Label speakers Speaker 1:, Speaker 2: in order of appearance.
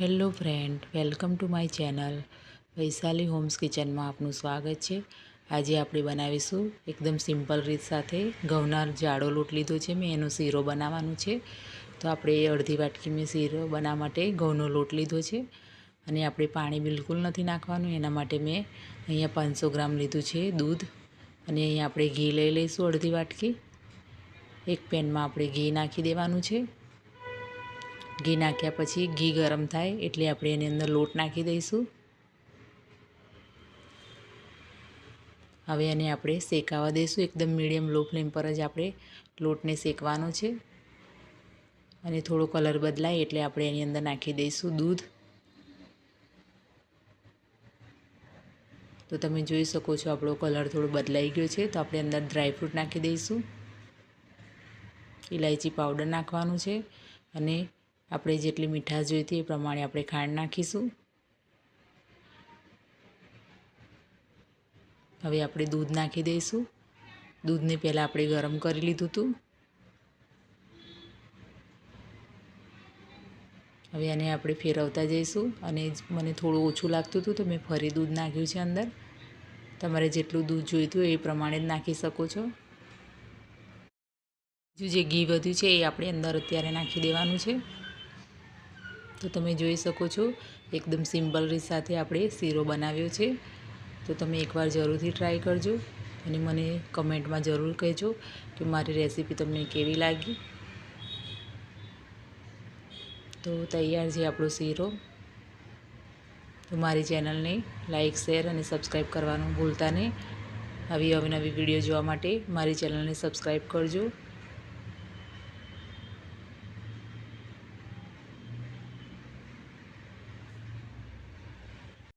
Speaker 1: Hello friend, welcome to my channel. Vaishali homes કિચનમાં આપનું સ્વાગત છે. આજે આપણે બનાવીશું એકદમ સિમ્પલ રીત સાથે ઘઉંના જાડો લોટ લીધો છે. મેં એનો શીરો બનાવવાનો છે. તો આપણે અડધી વાટકી મેં શીરો બનાવવા માટે ઘઉંનો લોટ લીધો છે. અને આપણે પાણી બિલકુલ નથી નાખવાનું. એના માટે મેં અહીંયા પાંચસો ગ્રામ લીધું છે દૂધ. અને અહીંયા આપણે ઘી લઈ લઈશું અડધી વાટકી. એક પેનમાં આપણે ઘી નાખી દેવાનું છે. ઘી નાખ્યા પછી ઘી ગરમ થાય એટલે આપણે એની અંદર લોટ નાખી દઈશું. હવે એને આપણે શેકાવા દઈશું. એકદમ મીડિયમ લો ફ્લેમ પર જ આપણે લોટને શેકવાનો છે. અને થોડો કલર બદલાય એટલે આપણે એની અંદર નાખી દઈશું દૂધ. તો તમે જોઈ શકો છો આપણો કલર થોડો બદલાઈ ગયો છે. તો આપણે અંદર ડ્રાયફ્રૂટ નાખી દઈશું. ઇલાયચી પાવડર નાખવાનું છે. અને આપણે જેટલી મીઠાશ જોઈતી એ પ્રમાણે આપણે ખાંડ નાખીશું. હવે આપણે દૂધ નાખી દઈશું. દૂધને પહેલાં આપણે ગરમ કરી લીધું હતું. હવે એને આપણે ફેરવતા જઈશું અને મને થોડું ઓછું લાગતું હતું તો મેં ફરી દૂધ નાખ્યું છે અંદર. તમારે જેટલું દૂધ જોઈતું એ પ્રમાણે જ નાખી શકો છો. બીજું જે ઘી વધ્યું છે એ આપણે અંદર અત્યારે નાખી દેવાનું છે. તો તમે જોઈ શકો છો, એકદમ સિમ્પલ રીત સાથે આપણે શીરો બનાવ્યો છે. તો તમે એકવાર જરૂરથી ટ્રાય કરજો અને મને કમેન્ટમાં જરૂર કહેજો કે મારી રેસીપી તમને કેવી લાગી. તો તૈયાર છે આપણો શીરો. તો મારી ચેનલને લાઇક શેર અને સબસ્ક્રાઈબ કરવાનું ભૂલતા નહીં. આવી અવનવી વીડિયો જોવા માટે મારી ચેનલને સબસ્ક્રાઈબ કરજો.